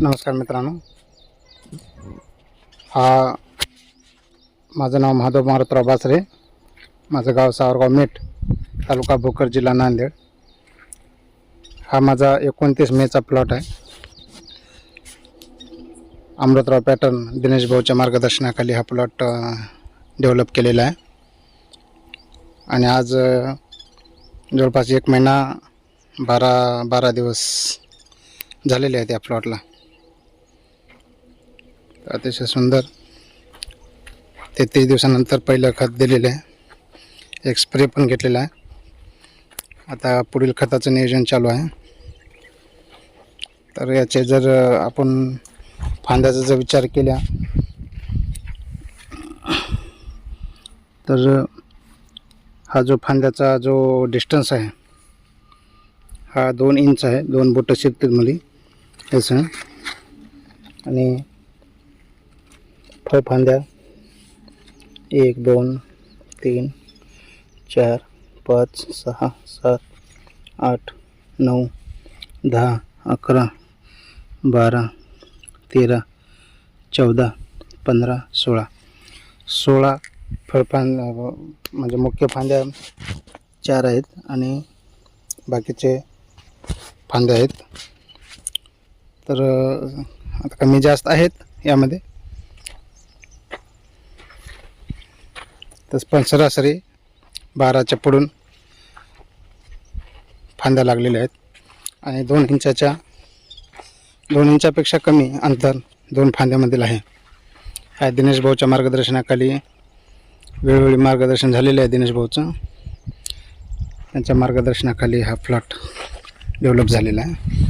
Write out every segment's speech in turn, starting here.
नमस्कार मित्रांनो. हा माझं नाव महादेव मारुतराव बासरे. माझं गाव सावरगाव मेट तालुका भोकर जिल्हा नांदेड. हा माझा एकोणतीस मेचा प्लॉट आहे. अमृतराव पॅटर्न दिनेश भाऊच्या मार्गदर्शनाखाली हा प्लॉट डेव्हलप केलेला आहे. आणि आज जवळपास एक महिना बारा बारा दिवस झालेले आहेत या प्लॉटला अतिशय सुंदर. तेहतीस दिवसानंतर पहिलं खत दिलेलं आहे. एक स्प्रे पण घेतलेला आहे. आता पुढील खताचं नियोजन चालू आहे. तर याचे जर आपण फांद्याचा जर विचार केला तर हा जो फांद्याचा जो डिस्टन्स आहे हा दोन इंच आहे दोन बोटं शिरतील मुली असं आणि फळफांद्या एक दोन तीन चार पाच सहा सात आठ नऊ दहा अकरा बारा तेरा चौदा पंधरा सोळा. सोळा फळफांद म्हणजे मुख्य फांद्या चार आहेत आणि बाकीचे फांद्या आहेत. तर आता कमी जास्त आहेत यामध्ये. तस पण सरासरी बाराच्या पुढून फांद्या लागलेल्या आहेत. आणि दोन इंचाच्या दोन इंचापेक्षा कमी अंतर दोन फांद्यामधील आहे. ह्या दिनेश भाऊच्या मार्गदर्शनाखाली वेळोवेळी मार्गदर्शन झालेलं आहे दिनेश भाऊचं. त्यांच्या मार्गदर्शनाखाली हा प्लॉट डेव्हलप झालेला आहे.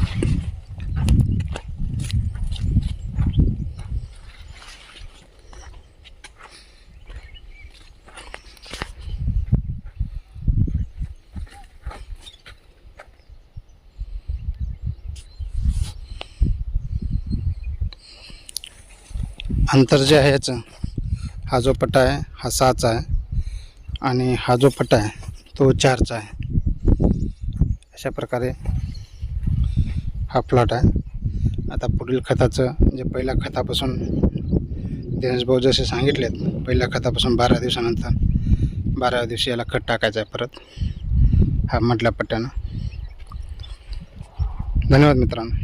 अंतर जे आहे याचं हा जो पट्टा आहे हा सहाचा आहे आणि हा जो पट्टा आहे तो चारचा आहे. अशा प्रकारे हा प्लॉट आहे. आता पुढील खताचं जे पहिल्या खतापासून दिनेश भाऊ जसे सांगितलेत पहिल्या खतापासून बारा दिवसानंतर बाराव्या दिवशी याला खत टाकायचं आहे परत. हा मधल्या पट्ट्यानं. धन्यवाद मित्रांनो.